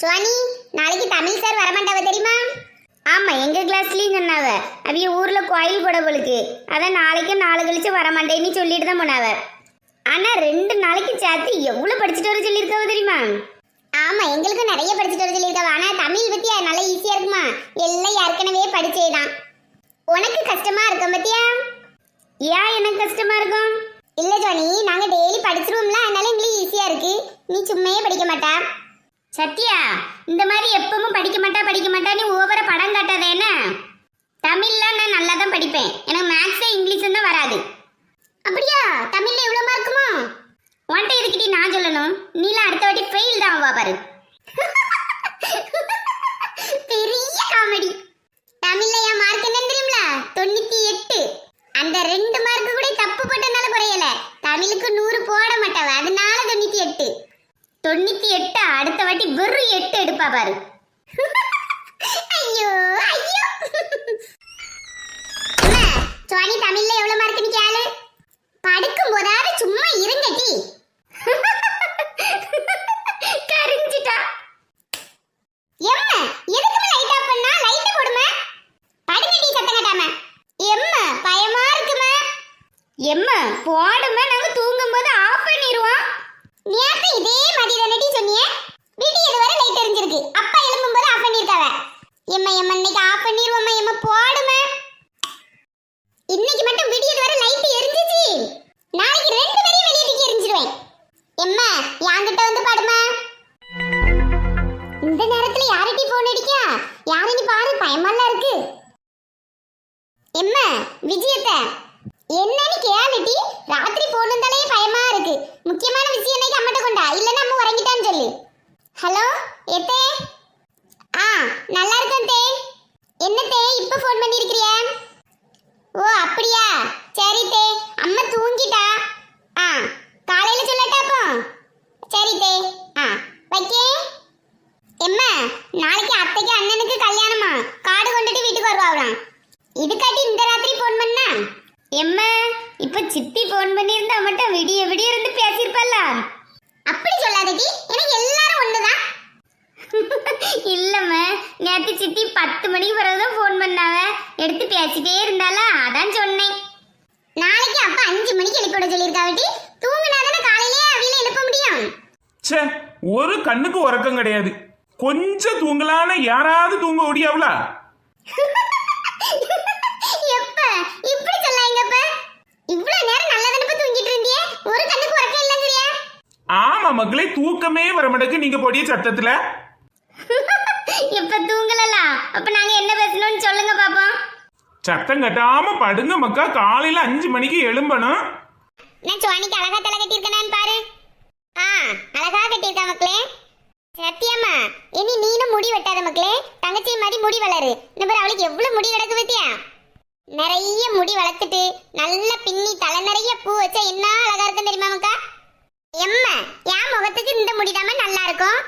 சுவானி நாளைக்கு தமிழ் சார் வரமாட்டாவ தெரியுமா? ஆமாம் எங்கள் கிளாஸ்லேயும் சொன்னாவ அவிய ஊரில் கோயில் போடவளுக்கு அதான் நாளைக்கு நாலு கழிச்சு வரமாட்டேன்னு சொல்லிட்டு தான் போனாவ ஆனால் ரெண்டு நாளைக்கு சேர்த்து எவ்வளோ படிச்சுட்டு வர சொல்லியிருக்காவ தெரியுமா? ஆமாம் எங்களுக்கும் நிறைய படிச்சுட்டு வர சொல்லியிருக்காவ. ஆனால் தமிழ் பத்தியா நல்லா ஈஸியாக இருக்குமா? எல்லாம் ஏற்கனவே படிச்சேதான். உனக்கு கஷ்டமாக இருக்கும் பத்தியா? ஏன் எனக்கு கஷ்டமாக இருக்கும்? இல்லை ஜோனி நாங்கள் டெய்லி படிச்சிருவோம்ல அதனால எங்களுக்கு ஈஸியாக இருக்கு. நீ சும்மையே படிக்க மாட்டா. சத்யா இந்த மாதிரி எப்பவும் படிக்க மாட்டா படிக்க மாட்டா நீ ஓவரா படம் காட்டாத என்ன? தமிழ்லாம் நான் நல்லா தான் படிப்பேன். எனக்கு மேக்ஸே இங்கிலீஷும் தான் வராது. அப்படியா? தமிழ்ல எவ்வளவு மார்க்குமா உன்ட்ட எதுக்கிட்டே நான் சொல்லணும்? நீலாம் அடுத்த வாட்டி ஃபெயில் தான் வா பாரு. ச்சே ஒரு கண்ணுக்கு உறக்கம் கிடையாது. கொஞ்சம் தூங்கலான்னு யாராவது தூங்க முடியாவலா எப்ப? இப்படி சொல்லாங்கப்ப இவ்வளவு நேரம் நல்லா தானே தூங்கிட்டு இருந்தியே? ஒரு கண்ணுக்கு உறக்கம் இல்லைங்கிறியா ஆமா மக்களே தூக்கமே வர மாட்டேங்குது. நீங்க போடிய சத்தத்துல இப்ப தூங்கலல? அப்ப நாங்க என்ன பேசணும்னு சொல்லுங்க பாப்போம். சத்தம் கட்டாம படுங்க மக்கா. காலையில அஞ்சு மணிக்கு எழும்பணும். நான் சுவானிக்கு அழகா தலை கட்டியிருக்கேனான்னு பாரு. ஆ அழகா கட்டியிருக்கா மக்களே. சத்தியம்மா இனி நீனும் முடி வெட்டாத மக்களே. தங்கச்சி மாதிரி முடி வளரு. இந்த மாதிரி அவளுக்கு எவ்வளவு முடி கிடக்கு பத்தியா? நிறைய முடி வளர்த்துட்டு நல்ல பின்னி தலை நிறைய பூ வச்சா என்ன அழகா இருக்கும் தெரியுமா மக்கா? எம்மா என் முகத்துக்கு இந்த முடிதாம நல்லா இருக்கும்.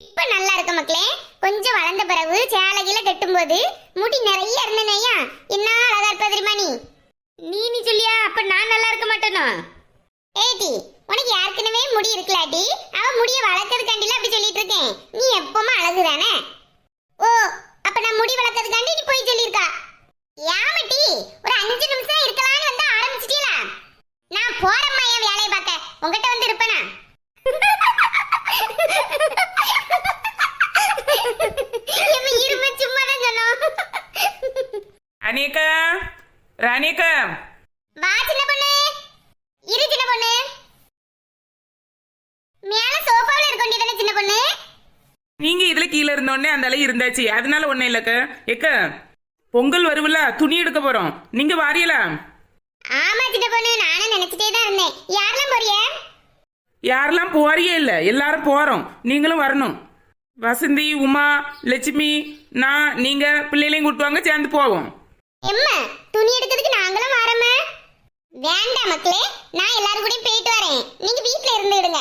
இப்ப நல்லா இருக்கு மக்களே. கொஞ்சம் வளர்ந்த பிறகு சேலைகளை கட்டும்போது முடி நிறைய இருந்தனையா என்ன அழகா இருப்பா தெரியுமா நீ? நீ நீ சொல்லியா அப்ப நான் நல்லா இருக்க மாட்டேனோ? ஏடி உனக்கு ஏற்கனவே முடி இருக்கலாட்டி. அவ முடிய வளர்க்கறதுக்காண்டில அப்படி சொல்லிட்டு இருக்கேன். நீ எப்பவுமே அழகு தானே ஓ அப்ப நான் முடி வளர்க்கறதுக்காண்டி நீ போய் சொல்லியிருக்கா? ஏமட்டி ஒரு அஞ்சு நிமிஷம் இருக்கலாம்னு வந்து ஆரம்பிச்சிட்டீல நான் போறேம்மா என் வேலையை பார்க்க. உங்ககிட்ட வந்து இருப்பேனா? இவ சும்மா தான் சொன்னோம் வா சின்ன பொண்ணு இரு சின்ன பொண்ணு மேல சோஃபால இருக்க வேண்டியதானே சின்ன பொண்ணு நீங்க இதுல கீழே இருந்தோடனே அந்த அளவு இருந்தாச்சு. அதனால ஒண்ணும் இல்லக்கா எக்க பொங்கல் வருவில்ல துணி எடுக்க போறோம். நீங்க வாரியலா? ஆமா சின்ன பொண்ணு நானும் நினைச்சிட்டே தான் இருந்தேன். யாரெல்லாம் போறிய? யாரெல்லாம் போறியே இல்ல எல்லாரும் போறோம். நீங்களும் வரணும். வசந்தி உமா லட்சுமி நான் நீங்க பிள்ளைகளையும் கூட்டுவாங்க சேர்ந்து போவோம். எம்மா துணி எடுக்கிறதுக்கு நாங்களும் வரோமா வேண்டாம் மக்களே நான் எல்லாரும் கூட போயிட்டு வரேன். நீங்க வீட்ல இருந்துடுங்க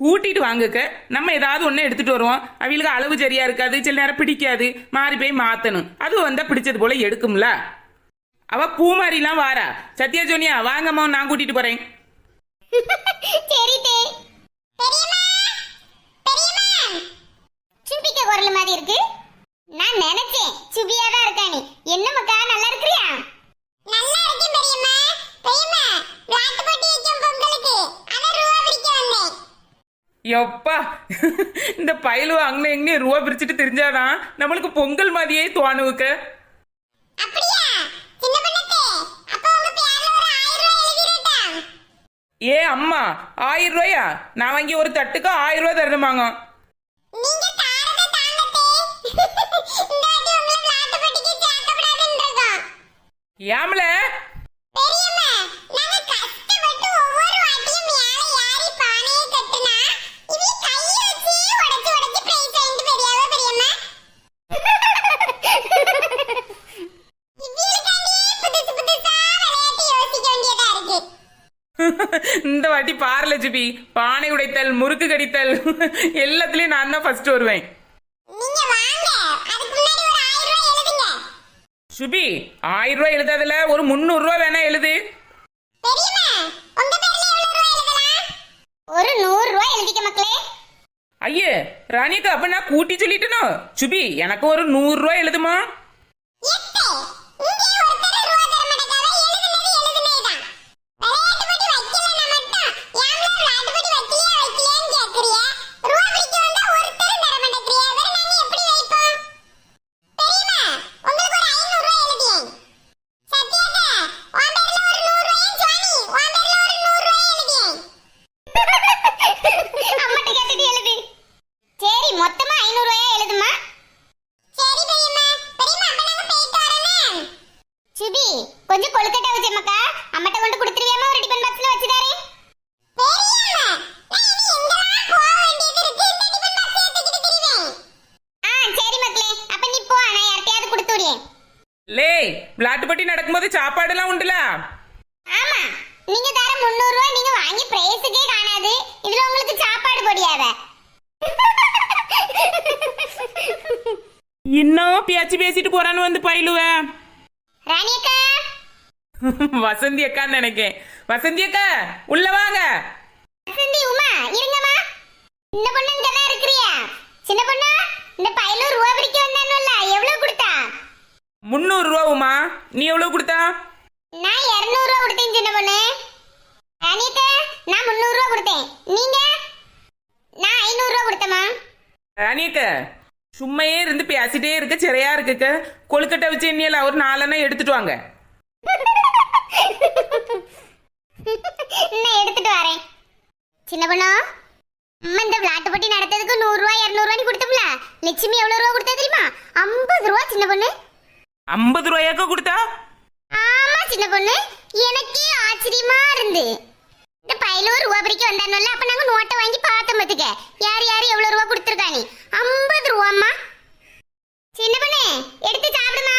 கூட்டிட்டு வாங்கக்க. நம்ம ஏதாவது ஒன்று எடுத்துட்டு வருவோம். அவங்களுக்கு அளவு சரியா இருக்காது சில நேரம் பிடிக்காது. மாறி போய் மாத்தணும். அது வந்தா பிடிச்சது போல எடுக்கும்ல. அவ பூ மாதிரிலாம் வாரா. சத்யா ஜோனியா வாங்கம்மா நான் கூட்டிட்டு போறேன். குரல் மாதிரி இருக்கு. நான் நினைச்சேன். சுபியா தான் இருக்கா நீ. என்ன மக்கா நல்லா இருக்கிறியா? நல்லா இருக்கேன் பொங்கலுக்கு. அதான் ரூபா பிடிக்க வந்தேன். இந்த பயலுவ அங்கே எங்கே ரூபா பிரிச்சுட்டு தெரிஞ்சாதான் நம்மளுக்கு பொங்கல் மாதிரியே தோணுவுக்க. ஏ அம்மா ஆயிரம் ரூபாயா? நான் வாங்கி ஒரு தட்டுக்கு ஆயிரம் ரூபாய் தரணுமாங்க. நீங்க இந்த வாட்டி பாரு லட்சுமி பானை உடைத்தல் முறுக்கு கடித்தல் எல்லாத்துலயும் நான் தான் ஃபர்ஸ்ட் வருவேன். சுபி ஆயிரம் ரூபாய் எழுதாதுல ஒரு முந்நூறு ரூபாய் வேணா எழுது. பேர்ல ஒரு நூறு ரூபாய் எழுதிக்க மக்களே. ஐயே ராணிக்கு அப்ப நான் கூட்டி சொல்லிட்டனோ? சுபி எனக்கு ஒரு நூறு ரூபாய் எழுதுமா எட்டு இங்கே ஒருத்தர் ரூபா தர மாட்டேங்காத எழுதுனது எழுதுனதுதான் விளையாட்டு போட்டி வைக்கலனா மட்டும் ஏம்ல விளையாட்டு போட்டி வைக்கலையா வைக்கலையான்னு கேக்குறிய ரூபா பிடிக்க வந்தா ஒருத்தரும் தர மாட்டேங்கிறிய வேற நாங்க எப்படி வைப்போம் தெரியுமா உங்களுக்கு ஒரு ஐநூறு ரூபாய் எழுதியேன் சத்யாக்கா உன் பேர்ல ஒரு நூறு ரூபாயும் சுவாமி உன் பேர்ல ஒரு நூறு ரூபாய் எழுதியேன் அம்மாட்ட கேட்டுட்டு எழுது சரி மொத்தமா ஐநூறு ரூபாயா எழுதுமா சரி பெரியம்மா பெரியம்மா அப்ப நாங்க போயிட்டு வரேன் சுபி கொஞ்சம் கொழுக்கட்டை வச்சேம்மாக்கா அம்மாட்ட கொண்டு கொடுத்துருவியாமா ஒரு டிபன் பாக்ஸ்ல வச்சு தரேன் பெரியம்மா நான் இனி எங்கெல்லாம் போக வேண்டியது இருக்கு இந்த டிபன் பாக்ஸ் எடுத்துக்கிட்டு திரிவேன் ஆ சரி மக்களே அப்ப நீ போ நான் யார்ட்டையாவது கொடுத்து விடுறேன் லே விளையாட்டுப்பட்டி நடக்கும்போது சாப்பாடுலாம் உண்டுல ஆமா நீங்க தர 300 ரூபாய் நீங்க வாங்கி பிரைஸுக்கே காணாது இதுல உங்களுக்கு இன்னும் பேச்சு பேசிட்டு போறான்னு வந்து பயிலுவேன் ராணி அக்கா வசந்தி அக்கான்னு நினைக்கேன். வசந்தி அக்கா உள்ள வாங்க. வசந்தி உமா இருங்கம்மா இந்த பொண்ணு இங்க தான் இருக்கிறியா? சின்ன பொண்ணு இந்த பையலூர் ரூபா பிடிக்க வந்தானுல்ல எவ்வளவு கொடுத்தா? முந்நூறு ரூபா உமா. நீ எவ்வளவு கொடுத்தா? நான் 200 ரூபா கொடுத்தேன் சின்ன பொண்ணு. ராணியக்கா நான் 300 ரூபா கொடுத்தேன். நீங்க? நான் 500 ரூபா கொடுத்தேம்மா. ராணியக்க சும்மையே இருந்து பேசிட்டே இருக்க சிறையா இருக்குக்க. கொழுக்கட்டை வச்சு எண்ணியல ஒரு நாலெண்ணா எடுத்துட்டு வாங்க. நான் எடுத்துட்டு வரேன். சின்ன பொண்ணு அம்மா இந்த விளையாட்டு போட்டி நடத்ததுக்கு நூறு ரூபாய் இருநூறு ரூபாய் கொடுத்தோம்ல. லட்சுமி எவ்வளவு ரூபா கொடுத்தா தெரியுமா? ஐம்பது ரூபா சின்ன பொண்ணு. ஐம்பது ரூபாயாக்க கொடுத்தா? ஆமா சின்ன பொண்ணு. எனக்கே ஆச்சரியமா இருந்து. இந்த பையில ஒரு ரூபா பிரிக்க வந்தானோல்ல அப்ப நாங்க நோட்டை வாங்கி பார்த்தோம் பாத்துக்க. யார் யார் எவ்வளவு ரூபா கொடுத்துருக்காங்க? ஐம்பது ரூபாம்மா. சின்ன பொண்ணு எடுத்து சாப்பிடுமா?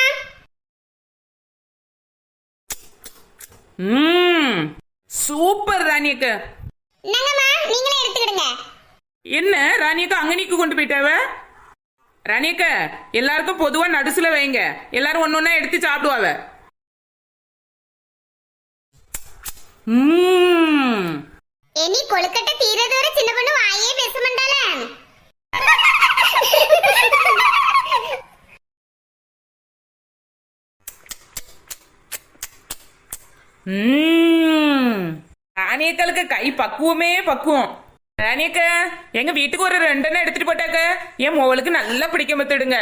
ம் சூப்பர் ராணியக்க. என்னங்கம்மா நீங்களே எடுத்துக்கிடுங்க. என்ன ராணியக்கா அங்கனிக்கு கொண்டு போயிட்டாவ? ராணியக்க எல்லாருக்கும் பொதுவா நடுசுல வைங்க. எல்லாரும் ஒன்னொன்னா எடுத்து சாப்பிடுவாவ. இனி கொழுக்கட்டை தீரது வரை சின்ன பொண்ணு வாயே பேச மாட்டாள. ராணியக்களுக்கு கை பக்குவமே பக்குவம். ராணியக்க எங்க வீட்டுக்கு ஒரு ரெண்டெண்ணம் எடுத்துட்டு போட்டாக்க என் மோவலுக்கு நல்லா பிடிக்க மத்துடுங்க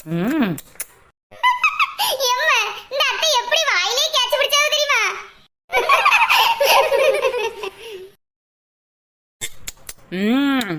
ம் எம்மா இந்த அத்தை எப்படி வாயிலே கேட்ச் பிடிச்சாவது தெரியுமா ம்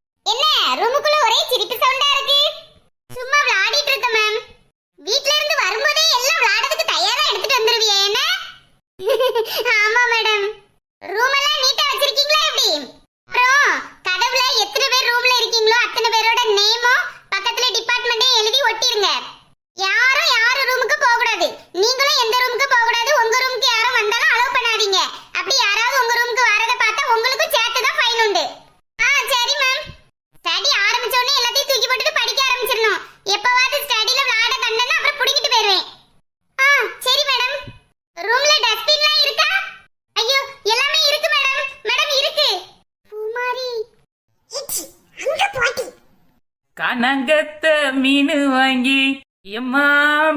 எம்மா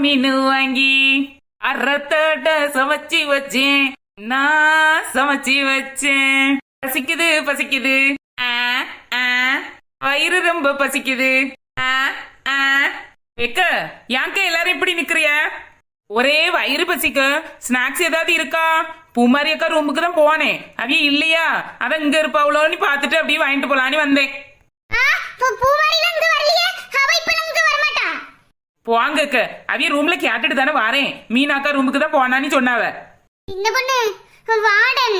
மீனு வாங்கி அறத்தோட சமைச்சி வச்சேன். நான் சமைச்சி வச்சேன். பசிக்குது பசிக்குது. வயிறு ரொம்ப பசிக்குது. வெக்க யாங்க எல்லாரும் இப்படி நிக்கிறிய? ஒரே வயிறு பசிக்க ஸ்நாக்ஸ் ஏதாவது இருக்கா? பூமாரி அக்கா ரூமுக்கு தான் போனேன் அவிய இல்லையா? அதான் இங்க இருப்பாவளோன்னு பாத்துட்டு அப்படியே வாங்கிட்டு போலான்னு வந்தேன். போங்கக்க அவிய ரூம்ல கேட்டுட்டு தானே வாரேன். மீனாக்கா ரூமுக்கு தான் போனான்னு சொன்னாவ. இந்த பொண்ணு வார்டன்.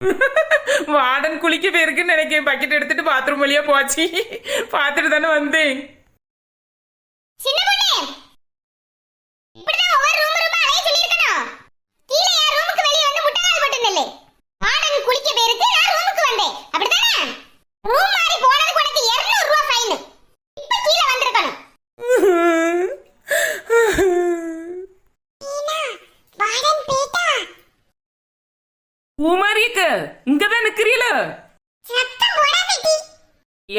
வார்டன் குளிக்க போயிருக்குன்னு நினைக்கிறேன். பக்கெட் எடுத்துட்டு பாத்ரூம் வழியா போச்சு. பாத்துட்டு தானே வந்தேன். வாடன் பேட்டா. பூமாரியக்க இங்கதான் நிக்கிறீல சத்தம் போடாதடி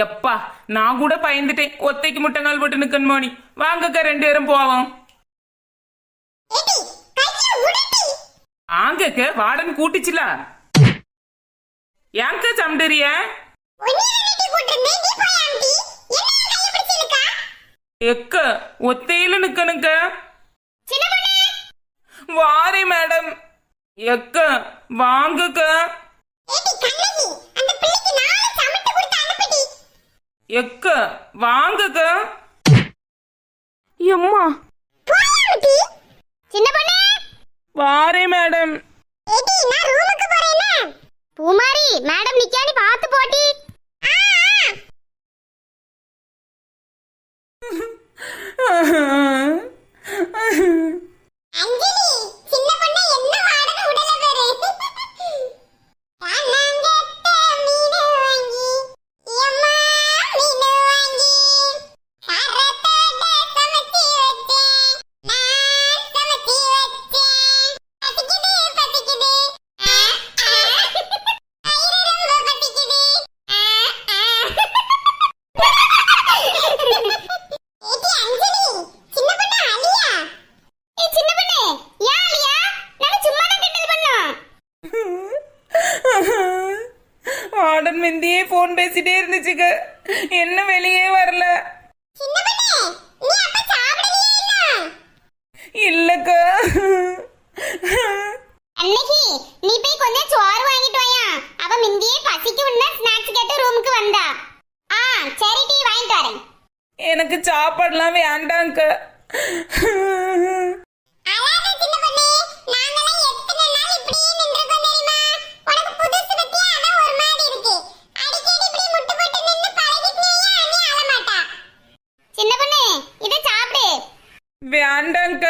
எப்பா நான் கூட பயந்துட்டேன். ஒத்தைக்கு முட்டை நாள் போட்டு நிக்கணுமோ நீ? வாங்கக்க ரெண்டு பேரும் போவோம். ஆங்கக்க வாடன் கூட்டிச்சுல. ஏங்க சம்டறிய? எக்க ஒத்தையில நிக்கணுக்க வாரி மேடம். எக்க வாங்குக்க. எக்க வாங்குக்க. எம்மா. சின்ன பொண்ணு. வாரி மேடம். பூமாரி மேடம் நிக்காடி பார்த்து போட்டி. அஞ்சலி வேண்டாங்க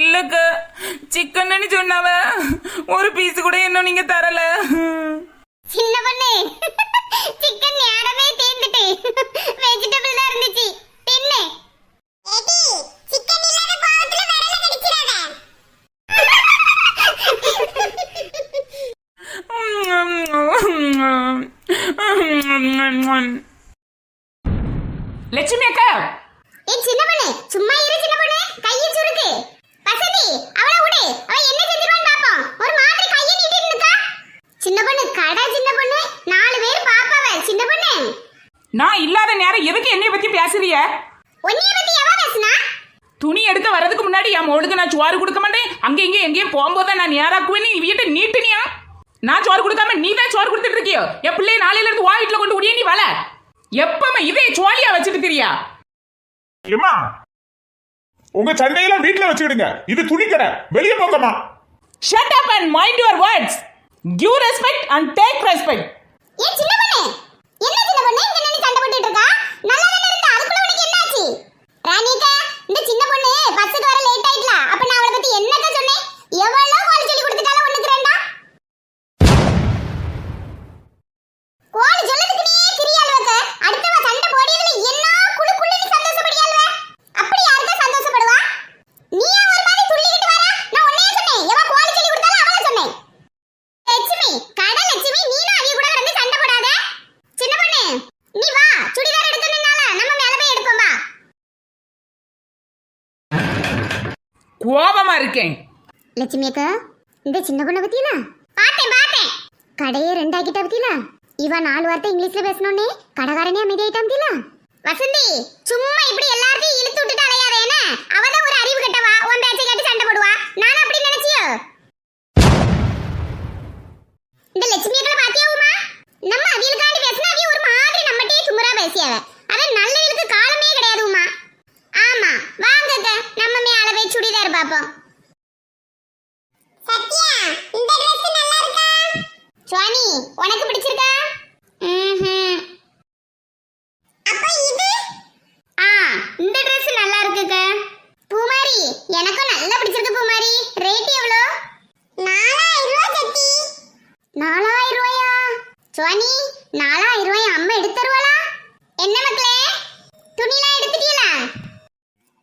இல்லக்க சிக்கன்னு சொன்னாவ. ஒரு பீஸ் கூட இன்னும் நீங்க தரல. சின்ன பொண்ணு. சிக்கன் நேரமே தீர்ந்துட்டு. வெஜிடபிள் தான் இருந்துச்சு. தின்னு. ஏடி சிக்கன் இல்லாத கோவத்துல விரல கடிச்சிராத லட்சுமி அக்கா. ஏய் சின்ன பொண்ணு. சும்மா இரு சின்ன பொண்ணு. கையை சுருக்கு. வசதி அவள விடு. அவ என்ன செஞ்சிருவான்னு பாப்போம் ஒரு மாதிரி கையை நீட்டிட்டு இருக்கா சின்ன பொண்ணு கடை சின்ன பொண்ணு. நாலு பேர் பாப்பாவ சின்ன பொண்ணு. நான் இல்லாத நேரம் எதுக்கு என்னைய பத்தி பேசுறிய? உன்னைய பத்தி எவ பேசுனா? துணி எடுக்க வரதுக்கு முன்னாடி என் மோளுக்கு நான் சோறு கொடுக்க மாட்டேன். அங்க இங்க எங்கேயும் போகும்போது நான் நேராக்குவேன் நீ வீட்டை நீட்டுனியா? நான் சோறு கொடுக்காம நீ தான் சோறு கொடுத்துட்டு இருக்கியோ? என் பிள்ளைய நாளையில இருந்து வா வீட்டுல கொண்டு முடிய நீ வள. எப்பவுமே இதே சோழியா வச்சுட்டு திரியா? ஏமா உங்க சண்டையெல்லாம் வீட்டுல வச்சுக்கிடுங்க. இது துணிக்கடை. வெளியே போங்கம்மா. Shut up and mind your words give respect and take respect ஏய் சின்ன பொண்ணு. என்ன சின்ன பொண்ணு? இங்க நின்னு சண்டை போட்டுட்டு இருக்கா? நல்லா தானே இருந்தா அதுக்குள்ள உனக்கு என்னாச்சு? ராணிக்கா இந்த சின்ன பொண்ணு பஸ்ஸுக்கு வர லேட் ஆயிட்டல. அப்ப நான் அவளை பத்தி என்னக்கா சொன்னேன்? எவ்வளவு கோழி சொல்லி கொடுத்துட்டாலும் ஒண்ணுக்கு ரெண்டா கோழி சொல்லதுக்கு நீ திரியாளுவக்க அடுத்தவ சண்டை போடியதுல என்ன குளு குளுன்னு சந்தோஷப்படியாளுவ அப்படி யாருக்கா சந்தோஷப்படுவா நீ ஏன் ஒரு மாதிரி துள்ளிக்கிட்டு வர நான் உன்னையே சொன்னேன் எவ கோழி சொல்லி கொடுத்தாலும் அவளை சொன்னேன் லட்சுமி கடை லட்சுமி நீனும் அவிய கூட வந்து சண்டை போடாத சின்ன பொண்ணு நீ வா சுடிதார் எடுக்கணும்னால நம்ம மேல போய் எடுப்போம் வா கோபமா இருக்கேன் லட்சுமி அக்கா இந்த சின்ன பொண்ணை பத்தியில? பார்த்தேன் பார்த்தேன். கடையே ரெண்டாக்கிட்ட பத்தியில? இவ நாலு வார்த்தை இங்கிலீஷ்ல பேசணும்னே கடைக்காரனே அமைதியாயிட்டான் பத்தியில? வசந்தி சும்மா இப்படி எல்லாத்தையும் இழுத்து விட்டுட்டு அலையாத என்ன அவதான் ஒரு அறிவு கட்டவா உன் பேச்சை கேட்டு சண்டை போடுவா நானும் அப்படி நினைச்சியோ இந்த லட்சுமி அக்கா பாத்தியா உமா நம்ம அவியலுக்காண்டி பேசினா அவிய ஒரு மாதிரி நம்மகிட்டயே சுமரா பேசியாவ அதான் நல்லவளுக்கு காலமே கிடையாது உமா ஆமா வாங்க அக்கா, நம்ம மேல போய் சுடிதார் பாப்போம் சத்யா இந்த Dress நல்லா இருக்கா சுவானி உனக்கு பிடிச்சிருக்கா ம்ஹும் அப்ப இது ஆ இந்த Dress நல்லா இருக்குங்க பூமாரி எனக்கும் நல்லா பிடிச்சிருக்கு பூமாரி ரேட் எவ்வளோ நாலாயிரம் ரூபாய் சத்தி நாலாயிரம் ரூபாயா சுவானி நாலாயிரம் ரூபாய் அம்மா எடுத்து தருவாளா என்ன மக்களே? துணிலாம் எடுத்துட்டீங்களா?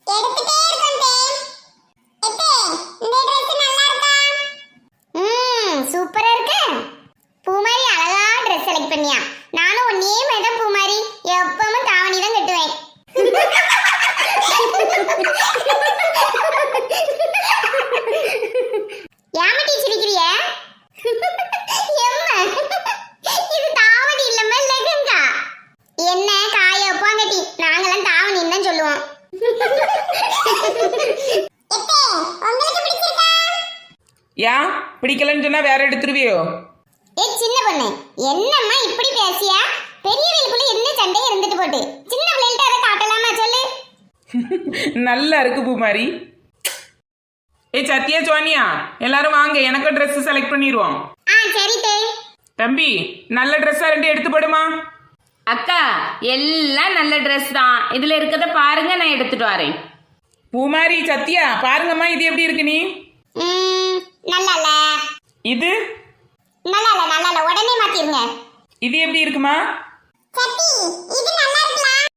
எடுத்துட்டே இருக்கேன் எப்பே இந்த Dress நல்லா இருக்கா? ம் சூப்பரா இருக்கு. பூமாரி அழகா Dress செலக்ட் பண்ணியா. நானும் ஒன்னே தான் பூமாரி. எப்பவும் தாவணி தான் கட்டுவேன் ஏமட்டி சிரிக்கிறிய எம்மா இது தாவணி இல்லம்மா லெகங்கா என்ன காய போங்கட்டி நாங்கெல்லாம் தாவணின்னு தான் சொல்லுவோம் எப்பே உங்களுக்கு பிடிச்சிருக்கா ஏன் பிடிக்கலன்னு சொன்னா வேற எடுத்துருவியோ? ஏய் சின்ன பொண்ணு என்னம்மா இப்படி பேசியா? பெரியவங்களுக்குள்ள என்ன சண்டை இருந்துட்டு போட்டு? சின்ன பிள்ளைகள்ட்ட அதை காட்டலாமா சொல்லு? நல்லா இருக்கு பூமாரி. ஏ சத்யா சோனியா எல்லாரும் வாங்க எனக்கு Dress செலக்ட் பண்ணிடுவோம் ஆ சரி தே. தம்பி நல்ல ட்ரெஸ்ஸா ரெண்டு எடுத்து போடுமா? அக்கா எல்லாம் நல்ல ட்ரெஸ் தான். இதுல இருக்கிறத பாருங்க நான் எடுத்துட்டு வரேன். பூமாரி சத்யா பாருங்கம்மா இது எப்படி இருக்கு நீ? ம் நல்லா இல்ல இது? நல்லா இல்ல நல்லா இல்ல உடனே மாத்திருங்க. இது எப்படி இருக்குமா? சத்தி இது நல்லா